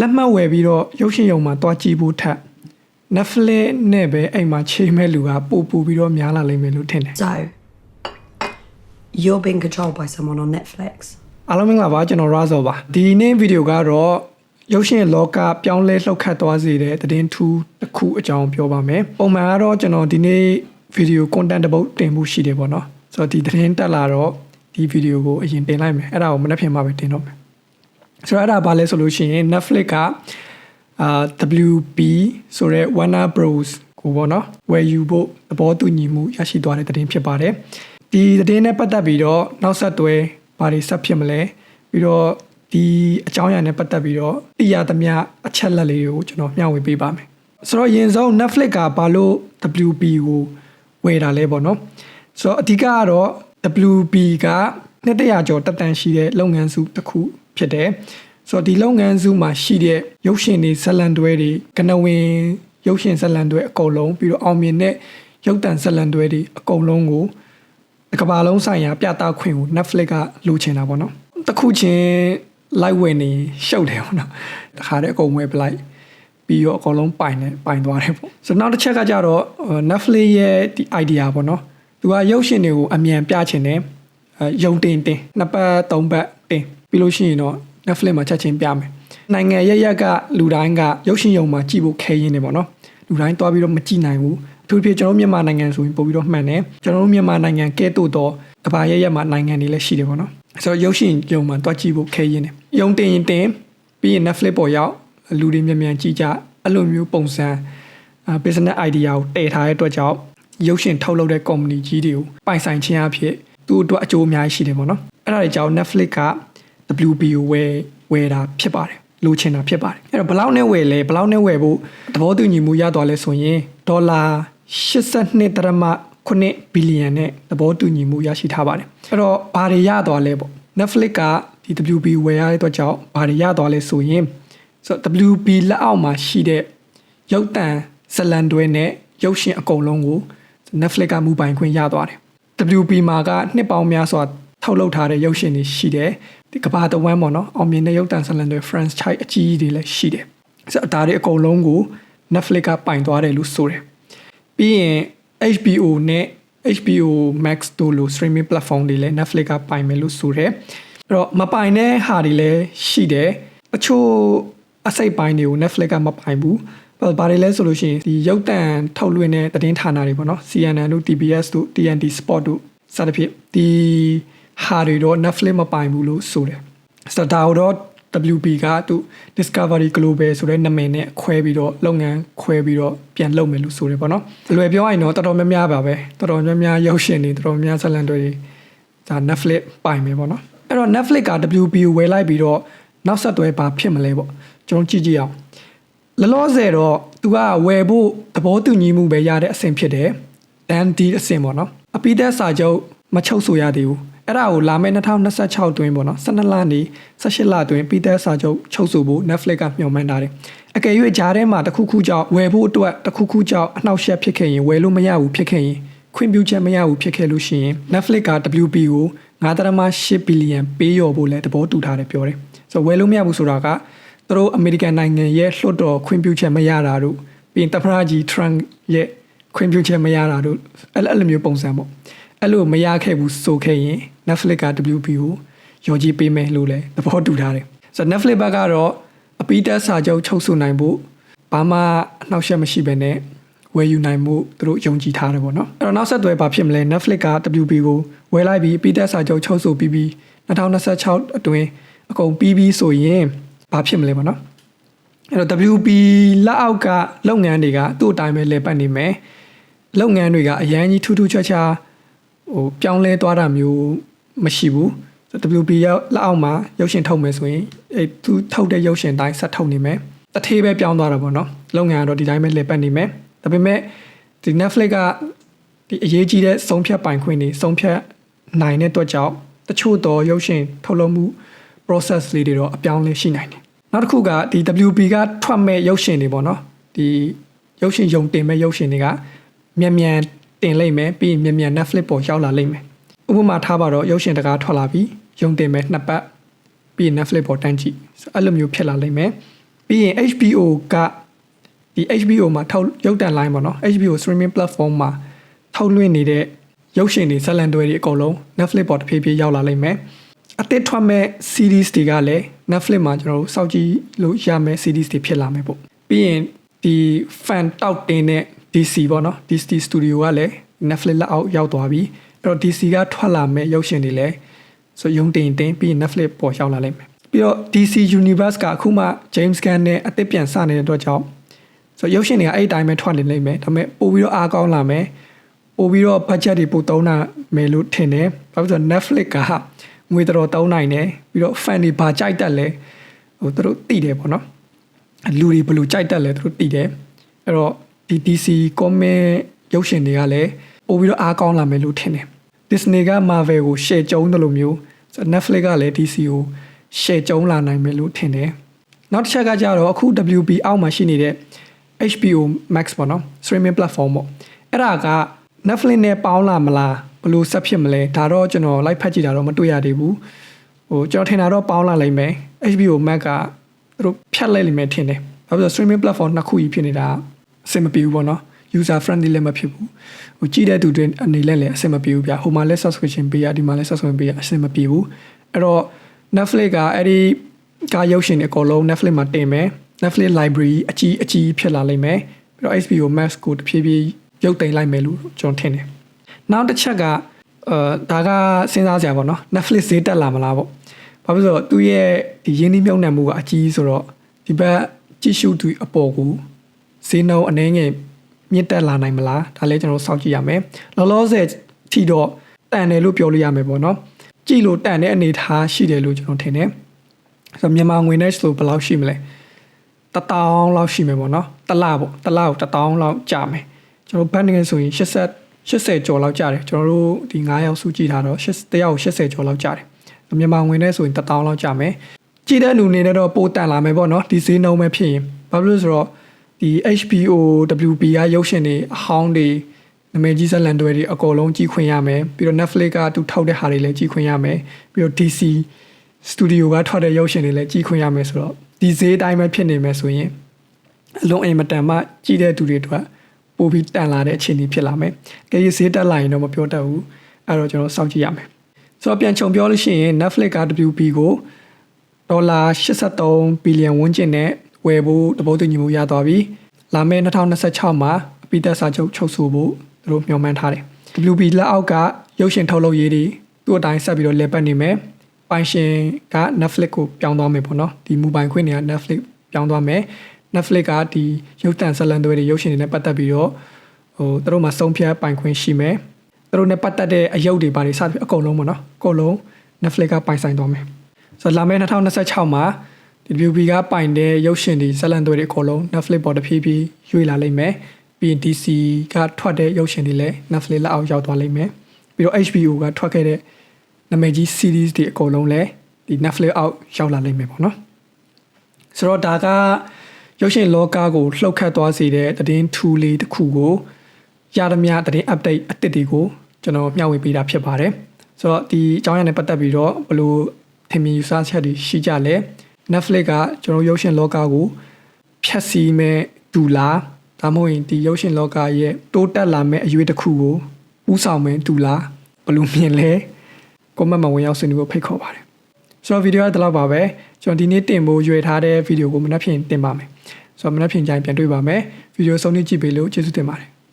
လက်မှတ်ဝယ်ပြီးတော့ရုပ်ရှင်ရုံမှာတွားကြည့်ဖို့ထက် Netflix နဲ့ပဲအိမ်မှာချိန်မဲ့လူကပို့ပို့ပြီးတော့များလာလိမ့်မယ်လို့ထင်တယ် So, you're being controlled by someone on Netflix. အားလုံးမင်္ဂလာပါကျွန်တော် Razo ပါဒီနေ့ဗီဒီယိုကတော့ရုပ်ရှင်လောကပြောင်းလဲလှုပ်ခတ်သွားစေတဲ့သတင်းထူးတစ်ခုအကြောင်းပြောပါမယ်ပုံမှန်ကတော့ကျွန်တော်ဒီနေ့ဗီဒီယို content တစ်ပုဒ်တင်မှုရှိတယ်ပေါ့နော်ဆိုတော့ဒီသတင်းတက်လာတော့ဒီဗီဒီယိုကိုအရင်တင်လိုက်မယ်အဲ့ဒါကိုမနေ့ပြင်မှပဲတင်တော့မယ် ဆိုတော့အဲ့ဒါဘာလဲဆိုလို့ရှိရင် Netflix ကအာ WB ဆိုတဲ့ Warner Bros ကိုပေါ့နော်ဝယ်ယူဖို့သဘောတူညီမှုရရှိသွားတဲ့သတင်းဖြစ်ပါတယ်ဒီသတင်းနဲ့ပတ်သက်ပြီးတော့နောက်ဆက်တွဲဘာတွေဆက်ဖြစ်မလဲပြီးတော့ဒီအကြောင်းအရာနဲ့ပတ်သက်ပြီးတော့သိရသမျှအချက်လက်လေးတွေကိုကျွန်တော်မျှဝေပေးပါမယ်ဆိုတော့ရင်ဆုံး Netflix ကဘာလို့ WB ကိုဝယ်တာလဲပေါ့နော်ဆိုတော့အဓိကကတော့ WB ကနှစ်တရာကျော်တက်တန်ရှိတဲ့လုပ်ငန်းစုတစ်ခု ဖြစ်တယ်ဆိုတော့ဒီလုပ်ငန်းစုမှာရှိတဲ့ရုပ်ရှင်တွေဇာတ်လမ်းတွဲတွေကနဝင်ရုပ်ရှင်ဇာတ်လမ်းတွဲအကုန်လုံးပြီးတော့အောင်မြင်တဲ့ရုပ်တံဇာတ်လမ်းတွဲတွေအကုန်လုံးကိုတစ်ကမ္ဘာလုံးဆိုင်ရာပြသခွင့်ကို Netflix ကလိုချင်တာပေါ့နော်တစ်ခုချင်း live ဝင်နေရှုပ်တယ်ပေါ့နော်တခါတည်းအကုန်ဝယ်ပလိုက်ပြီးတော့အကုန်လုံးပိုင်တယ်ပိုင်သွားတယ်ပေါ့ဆိုတော့နောက်တစ်ချက်ကကြတော့ Netflix ရဲ့ဒီ idea ပေါ့နော်သူကရုပ်ရှင်တွေကိုအမြန်ပြချင်တယ်အဲယုံတင်တင်နှစ်ပတ်သုံးပတ်တင် ပြီးလို့ရှိရင်တော့ Netflix မှာချက်ချင်းပြမယ်နိုင်ငံရရက်ကလူတိုင်းကရုပ်ရှင်ရုံမှာကြည့်ဖို့ခဲရင်းနေပေါ့နော်လူတိုင်းတွားပြီးတော့မကြည့်နိုင်ဘူးအထူးသဖြင့်ကျွန်တော်တို့မြန်မာနိုင်ငံဆိုရင်ပို့ပြီးတော့မှန်တယ်ကျွန်တော်တို့မြန်မာနိုင်ငံကဲ့သို့တော့ကဘာရရက်မှာနိုင်ငံတွေလည်းရှိတယ်ပေါ့နော်ဆိုတော့ရုပ်ရှင်ရုံမှာတွားကြည့်ဖို့ခဲရင်းနေရုံတင်ရင်တင်ပြီးရင် Netflix ပေါ်ရောက်လူတွေမြန်မြန်ကြည့်ကြအဲ့လိုမျိုးပုံစံအာ business idea ကိုတည်ထားတဲ့အတွက်ကြောင့်ရုပ်ရှင်ထုတ်လုပ်တဲ့ company ကြီးတွေကိုပိုင်ဆိုင်ခြင်းအဖြစ်သူ့အတွက်အကျိုးအများကြီးရှိတယ်ပေါ့နော်အဲ့ဒါတွေကြောင့် Netflix က WB ကိုဝယ်ဝယ်တာဖြစ်ပါတယ်လိုချင်တာဖြစ်ပါတယ်အဲ့တော့ဘယ်လောက်နဲ့ဝယ်လဲဘယ်လောက်နဲ့ဝယ်ဖို့သဘောတူညီမှုရသွားလဲဆိုရင်ဒေါ်လာ82ဒရမ9ဘီလီယံနဲ့သဘောတူညီမှုရရှိထားပါတယ်အဲ့တော့ဘာတွေရသွားလဲပေါ့ Netflix ကဒီ WB ဝယ်ရတဲ့အတွက်ကြောင့်ဘာတွေရသွားလဲဆိုရင်ဆိုတော့ WB လက်အောက်မှာရှိတဲ့ရုပ်တံဇလန်တွဲနဲ့ရုပ်ရှင်အကုန်လုံးကို Netflix ကမူပိုင်ခွင့်ရသွားတယ် WB မှာကနှစ်ပေါင်းများစွာထုတ်လုပ်ထားတဲ့ရုပ်ရှင်တွေရှိတယ် ဒီကဘာတဝမ်းပေါ့နော်အောင်မြင်တဲ့ရုပ်တံဇာတ်လမ်းတွေ France Chai အကြီးကြီးတွေလည်းရှိတယ်ဆိုတော့ဒါတွေအကုန်လုံးကို Netflix ကပိုင်သွားတယ်လို့ဆိုတယ်ပြီးရင် HBO နဲ့ HBO Max တို့လို streaming platform တွေလည်း Netflix ကပိုင်မယ်လို့ဆိုတယ်အဲ့တော့မပိုင်တဲ့ဟာတွေလည်းရှိတယ်အချို့အစိတ်ပိုင်းတွေကို Netflix ကမပိုင်ဘူးဘာဘာတွေလဲဆိုလို့ရှိရင်ဒီရုပ်တံထုတ်လွှင့်တဲ့သတင်းဌာနတွေပေါ့နော် CNN တို့ TBS တို့ TNT Sport တို့စသဖြင့်ဒီ ဟာတွေတော့ Netflix မပိုင်ဘူးလို့ဆိုတယ်ဆိုတော့ဒါတော့ WB ကသူ Discovery Global ဆိုတဲ့နာမည်နဲ့ခွဲပြီးတော့လုပ်ငန်းခွဲပြီးတော့ပြန်လုပ်မယ်လို့ဆိုတယ်ပေါ့နော်လွယ်ပြောရရင်တော့တော်တော်များများပါပဲတော်တော်များများရုပ်ရှင်တွေတော်တော်များများဇာတ်လမ်းတွေဒါ Netflix ပိုင်မယ်ပေါ့နော်အဲ့တော့ Netflix က WB ကိုဝယ်လိုက်ပြီးတော့နောက်ဆက်တွဲဘာဖြစ်မလဲပေါ့ကျွန်တော်ကြည့်ကြည့်အောင်လောလောဆယ်တော့သူကဝယ်ဖို့သဘောတူညီမှုပဲရတဲ့အဆင့်ဖြစ်တယ်။ dan D အဆင့်ပေါ့နော်။အပိသက်စာချုပ်မချုပ်ဆိုရသေးဘူး။ အဲ့ဒါကိုလာမယ့်2026တွင်းပေါ့နော်12လနေ18လတွင်းပိသက်စာချုပ်ချုပ်ဆိုဖို့ Netflix ကမျှော်မှန်းထားတယ်။အကယ်၍ဂျားထဲမှာတစ်ခုခုကြောင့်ဝယ်ဖို့အတွက်တစ်ခုခုကြောင့်အနှောက်အယှက်ဖြစ်ခဲ့ရင်ဝယ်လို့မရဘူးဖြစ်ခဲ့ရင်ခွင့်ပြုချက်မရဘူးဖြစ်ခဲ့လို့ရှိရင် Netflix က WB ကို9.8ဘီလီယံပေးရော်ဖို့လည်းသဘောတူထားတယ်ပြောတယ်။ဆိုတော့ဝယ်လို့မရဘူးဆိုတာကသူတို့အမေရိကန်နိုင်ငံရဲ့လွှတ်တော်ခွင့်ပြုချက်မရတာတို့ပြီးရင်တဖရာကြီး Trump ရဲ့ခွင့်ပြုချက်မရတာတို့အဲ့အဲ့လိုမျိုးပုံစံပေါ့ အဲ့လိုမရခဲ့ဘူးဆိုခဲ့ရင် Netflix က WB ကိုရော်ကြီးပေးမယ်လို့လည်းသဘောတူထားတယ်ဆိုတော့ Netflix ဘက်ကတော့အပီးတက်စာချုပ်ချုပ်ဆိုနိုင်ဖို့ဘာမှအနှောက်အယှက်မရှိဘဲနဲ့ဝယ်ယူနိုင်မှုသူတို့ယုံကြည်ထားတယ်ပေါ့နော်အဲ့တော့နောက်ဆက်တွဲဘာဖြစ်မလဲ Netflix က WB ကိုဝယ်လိုက်ပြီးအပီးတက်စာချုပ်ချုပ်ဆိုပြီးပြီး2026အတွင်းအကုန်ပြီးပြီးဆိုရင်ဘာဖြစ်မလဲပေါ့နော်အဲ့တော့ WB လက်အောက်ကလုပ်ငန်းတွေကသူ့အတိုင်းပဲလဲပတ်နေမယ်လုပ်ငန်းတွေကအရန်ကြီးထူးထူးခြားခြား ဟိုပြောင်းလဲသွားတာမျိုးမရှိဘူး WB ရောက်လက်အောက်မှာရုပ်ရှင်ထုတ်မယ်ဆိုရင်အဲသူထုတ်တဲ့ရုပ်ရှင်တိုင်းဆက်ထုတ်နေမယ်တထေးပဲပြောင်းသွားတာပေါ့နော်လုပ်ငန်းကတော့ဒီတိုင်းပဲလဲပတ်နေမယ်ဒါပေမဲ့ဒီ Netflix ကဒီအရေးကြီးတဲ့ဆုံးဖြတ်ပိုင်ခွင့်တွေဆုံးဖြတ်နိုင်တဲ့အတွက်ကြောင့်တချို့တော့ရုပ်ရှင်ထုတ်လုပ်မှု process လေးတွေတော့အပြောင်းလဲရှိနိုင်တယ်နောက်တစ်ခုကဒီ WB ကထွက်မဲ့ရုပ်ရှင်တွေပေါ့နော်ဒီရုပ်ရှင်ယုံတင်မဲ့ရုပ်ရှင်တွေကမြန်မြန် တင်လိုက်မယ်ပြီးရင်မြန်မြန် Netflix ပေါ်ရောက်လာလိမ့်မယ်ဥပမာထားပါတော့ရုပ်ရှင်တကားထွက်လာပြီးယုံတင်မဲ့နှစ်ပတ်ပြီးရင် Netflix ပေါ်တန်းကြည့်အဲ့လိုမျိုးဖြစ်လာလိမ့်မယ်ပြီးပြီးရင် HBO ကဒီ HBO မှာထောက်ရုပ်တံ line ပေါ့နော် HBO streaming platform မှာထောက်လွှင့်နေတဲ့ရုပ်ရှင်တွေဇာတ်လမ်းတွေတွေအကုန်လုံး Netflix ပေါ်တဖြည်းဖြည်းရောက်လာလိမ့်မယ်အသစ်ထွက်မဲ့ series တွေကလည်း Netflix မှာကျွန်တော်တို့စောင့်ကြည့်လို့ရမယ့် series တွေဖြစ်လာမယ်ပေါ့ပြီးရင်ဒီ fan တောက်တင်တဲ့ DC ပေါ့နော် DC Studio ကလည်း Netflix လက်အောက်ရောက်သွားပြီအဲ့တော့ DC ကထွက်လာမဲ့ရုပ်ရှင်တွေလည်းဆိုရုံတင်တင်ပြီးရင် Netflix ပေါ်ရောက်လာလိမ့်မယ်ပြီးတော့ DC Universe ကအခုမှ James Gunn နဲ့အသစ်ပြန်စနေတဲ့အတွက်ကြောင့်ဆိုရုပ်ရှင်တွေကအဲ့ဒီတိုင်းပဲထွက်နေလိမ့်မယ်ဒါပေမဲ့ပို့ပြီးတော့အားကောင်းလာမယ်ပို့ပြီးတော့ budget တွေပိုသုံးတာမယ်လို့ထင်တယ်ဘာဖြစ်လို့လဲဆိုတော့ Netflix ကငွေတော်သုံးနိုင်တယ်ပြီးတော့ fan တွေဘာကြိုက်တတ်လဲဟိုသူတို့သိတယ်ပေါ့နော်လူတွေဘယ်လိုကြိုက်တတ်လဲသူတို့သိတယ်အဲ့တော့ ဒီ DC comic ရုပ်ရှင်တွေကလည်းပို့ပြီးတော့အားကောင်းလာမယ်လို့ထင်တယ် Disney က Marvel ကို share ကျုံတယ်လို့မျိုးဆိုတော့ Netflix ကလည်း DC ကို share ကျုံလာနိုင်မယ်လို့ထင်တယ်နောက်တစ်ချက်ကကြတော့အခု WB အောက်မှာရှိနေတဲ့ HBO Max ပေါ့နော် streaming platform ပေါ့အဲ့ဒါက Netflix နဲ့ပေါင်းလာမလားဘယ်လိုဆက်ဖြစ်မလဲဒါတော့ကျွန်တော် live ဖတ်ကြည့်တာတော့မတွေ့ရသေးဘူးဟိုကျွန်တော်ထင်တာတော့ပေါင်းလာလိမ့်မယ် HBO Max ကသူတို့ဖြတ်လိုက်လိမ့်မယ်ထင်တယ်ဘာဖြစ်လို့ streaming platform နှစ်ခုကြီးဖြစ်နေတာ အဆင်မပြေဘူးပေါ့နော် user friendly လည်းမဖြစ်ဘူးဟိုကြည့်တဲ့သူတွေအနေနဲ့လည်းအဆင်မပြေဘူးဗျဟိုမှာလည်း subscription ပေးရဒီမှာလည်း subscription ပေးရအဆင်မပြေဘူးအဲ့တော့ Netflix ကအဲ့ဒီကရုပ်ရှင်တွေအကုန်လုံး Netflix မှာတင်မယ် Netflix library အကြီးအကြီးဖြစ်လာလိမ့်မယ်ပြီးတော့ HBO Max ကိုတဖြည်းဖြည်းရုပ်သိမ်းလိုက်မယ်လို့ကျွန်တော်ထင်တယ်နောက်တစ်ချက်ကအဲဒါကစဉ်းစားကြပါတော့ Netflix ဈေးတက်လာမလားပေါ့ဘာဖြစ်လို့လဲဆိုတော့သူ့ရဲ့ဒီရင်းနှီးမြှုပ်နှံမှုကအကြီးဆိုတော့ဒီဘက်ကြည့်ရှုသူအပေါ်ကို ဈေးနှုန်းအနည်းငယ်မြင့်တက်လာနိုင်မလားဒါလည်းကျွန်တော်တို့စောင့်ကြည့်ရမယ်လောလောဆယ်ထီတော့တန်တယ်လို့ပြောလို့ရမယ်ပေါ့နော်ကြည့်လို့တန်တဲ့အနေအထားရှိတယ်လို့ကျွန်တော်ထင်တယ်ဆိုတော့မြန်မာငွေနဲ့ဆိုဘယ်လောက်ရှိမလဲတတောင်းလောက်ရှိမယ်ပေါ့နော်တစ်လပေါ့တစ်လကိုတတောင်းလောက်ကြာမယ်ကျွန်တော်ဘတ်ငွေဆိုရင်80 80ကျော်လောက်ကြာတယ်ကျွန်တော်တို့ဒီ9ယောက်စုကြည့်ထားတော့80တယောက်80ကျော်လောက်ကြာတယ်မြန်မာငွေနဲ့ဆိုရင်တတောင်းလောက်ကြာမယ်ကြည့်တဲ့လူနေနဲ့တော့ပိုတန်လာမယ်ပေါ့နော်ဒီဈေးနှုန်းပဲဖြစ်ရင်ဘာဖြစ်လို့လဲဆိုတော့ ဒီ HBO WB ကရုပ်ရှင်တွေအဟောင်းတွေနာမည်ကြီးဇာတ်လမ်းတွေတွေအကုန်လုံးကြည့်ခွင့်ရမယ်ပြီးတော့ Netflix ကသူထောက်တဲ့ဟာတွေလည်းကြည့်ခွင့်ရမယ်ပြီးတော့ DC စတူဒီယိုကထွက်တဲ့ရုပ်ရှင်တွေလည်းကြည့်ခွင့်ရမယ်ဆိုတော့ဒီဈေးအတိုင်းပဲဖြစ်နေမယ်ဆိုရင်အလုံးအိမ်မတန်မှကြည့်တဲ့သူတွေအတွက်ပိုပြီးတန်လာတဲ့အခြေအနေဖြစ်လာမယ်။ကြည့်ဈေးတက်လာရင်တော့မပြောတတ်ဘူး။အဲ့တော့ကျွန်တော်စောင့်ကြည့်ရမယ်။ဆိုတော့ပြန်ခြုံပြောလို့ရှိရင် Netflix က WB ကိုဒေါ်လာ83ဘီလီယံဝန်းကျင်နဲ့ ဝယ်ဖို့တပုတ်တူညီမှုရသွားပြီ။လာမယ့်2026မှာအပိသက်စာချုပ်ချုပ်ဆိုဖို့သူတို့မျှော်မှန်းထားတယ်။ WB လက်အောက်ကရုပ်ရှင်ထုတ်လုပ်ရေးတွေသူ့အတိုင်းဆက်ပြီးတော့လည်ပတ်နေမယ်။ပိုင်ရှင်က Netflix ကိုပြောင်းသွားမယ်ပေါ့နော်ဒီမူပိုင်ခွင့်တွေက Netflix ပြောင်းသွားမယ် Netflix ကဒီရုပ်တံဇာတ်လမ်းတွေရုပ်ရှင်တွေနဲ့ပတ်သက်ပြီးတော့ဟိုသူတို့မှာစုံဖြတ်ပိုင်ခွင့်ရှိမယ်သူတို့နဲ့ပတ်သက်တဲ့အယုတ်တွေပါတွေစသဖြင့်အကုန်လုံးပေါ့နော်အကုန်လုံး Netflix ကပိုင်ဆိုင်သွားမယ်ဆိုတော့လာမယ့်2026မှာဒီ WB ကပိုင်တဲ့ရုပ်ရှင်တွေဇာတ်လမ်းတွေအကုန်လုံး Netflix ပေါ်တဖြည်းဖြည်းရွေ့လာလိမ့်မယ်ပြီးရင် DC ကထွက်တဲ့ရုပ်ရှင်တွေလည်း Netflix လက်အောက်ရောက်သွားလိမ့်မယ်ပြီးတော့ HBO ကထွက်ခဲ့တဲ့နာမည်ကြီး series တွေအကုန်လုံးလည်းဒီ Netflix အောက်ရောက်လာလိမ့်မယ်ပေါ့နော်ဆိုတော့ဒါကရုပ်ရှင်လောကကိုလှုပ်ခတ်သွားစေတဲ့သတင်းထူးလေးတစ်ခုကိုရသမျှသတင်း update အသစ်တွေကိုကျွန်တော်မျှဝေပေးတာဖြစ်ပါတယ်ဆိုတော့ဒီအကြောင်းအရာနဲ့ပတ်သက်ပြီးတော့ဘယ်လိုထင်မြင်ယူဆချက်တွေရှိကြလဲ Netflix ကကျွန်တော်ရုပ်ရှင်လောကကိုဖြတ်စီမဲ့ဒူလာဒါမှမဟုတ်ရင်ဒီရုပ်ရှင်လောကရဲ့တိုးတက်လာမဲ့အရွေးတစ်ခုကိုဥဆောင်မဲ့ဒူလာဘယ်လိုမြင်လဲ comment မှာဝင်ရောက်ဆွေးနွေးဖို့ဖိတ်ခေါ်ပါတယ်ဆိုတော့ဗီဒီယိုကဒီလောက်ပါပဲကျွန်တော်ဒီနေ့တင်ဖို့ရွေထားတဲ့ဗီဒီယိုကိုမနှက်ဖြင်တင်ပါမယ်ဆိုတော့မနှက်ဖြင်ကြိုင်ပြန်တွေ့ပါမယ်ဗီဒီယိုဆုံးဖြတ်ကြည့်ပေးလို့ကျေးဇူးတင်ပါတယ်